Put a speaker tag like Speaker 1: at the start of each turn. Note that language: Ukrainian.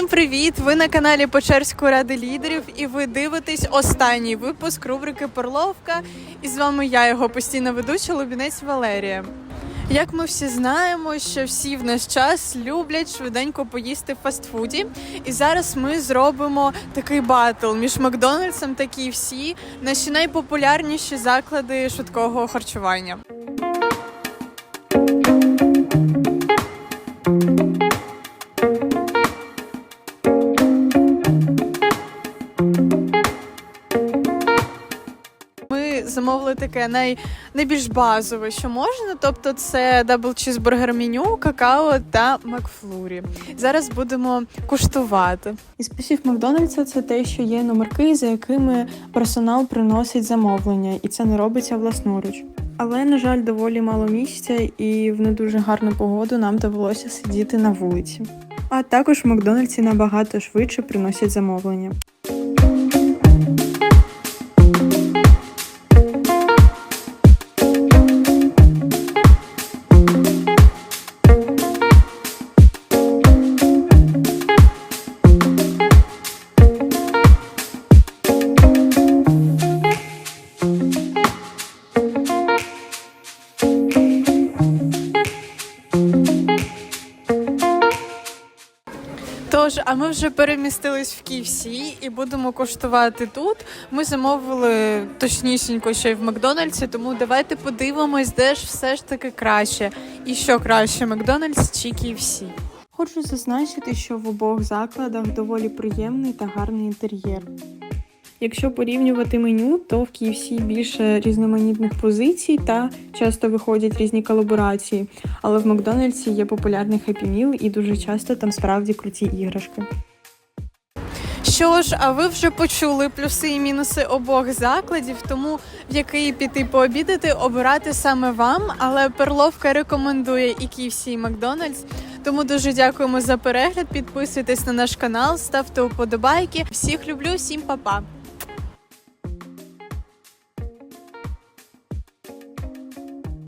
Speaker 1: привіт! Ви на каналі Печерської ради лідерів, і ви дивитесь останній випуск рубрики Перловка. І з вами я, його постійна ведуча Лубінець Валерія. Як ми всі знаємо, що всі в наш час люблять швиденько поїсти в фастфуді. І зараз ми зробимо такий батл між Макдональдсом та KFC, наші найпопулярніші заклади швидкого харчування. Замовили таке най, найбільш базове, що можна. Тобто, це дабл чізбургер меню, какао та Макфлурі. Зараз будемо куштувати. Із плюсів Макдональдса це те, що є номерки, за якими персонал приносить замовлення, і це не робиться власноруч. Але, на жаль, доволі мало місця, і в не дуже гарну погоду нам довелося сидіти на вулиці. А також в Макдональдсі набагато швидше приносять замовлення. Тож, а ми вже перемістились в KFC і будемо коштувати тут. Ми замовили точнісінько ще й в Макдональдсі, тому давайте подивимось, де ж все ж таки краще. І що краще, Макдональдс чи KFC? Хочу зазначити, що в обох закладах доволі приємний та гарний інтер'єр. Якщо порівнювати меню, то в KFC більше різноманітних позицій та часто виходять різні колаборації. Але в Макдональдсі є популярний Meal і дуже часто там справді круті іграшки. Що ж, а ви вже почули плюси і мінуси обох закладів, тому в який піти пообідати, обирати саме вам. Але перловка рекомендує і KFC, і Макдональдс. Тому дуже дякуємо за перегляд. Підписуйтесь на наш канал, ставте уподобайки. Всіх люблю, всім па-па!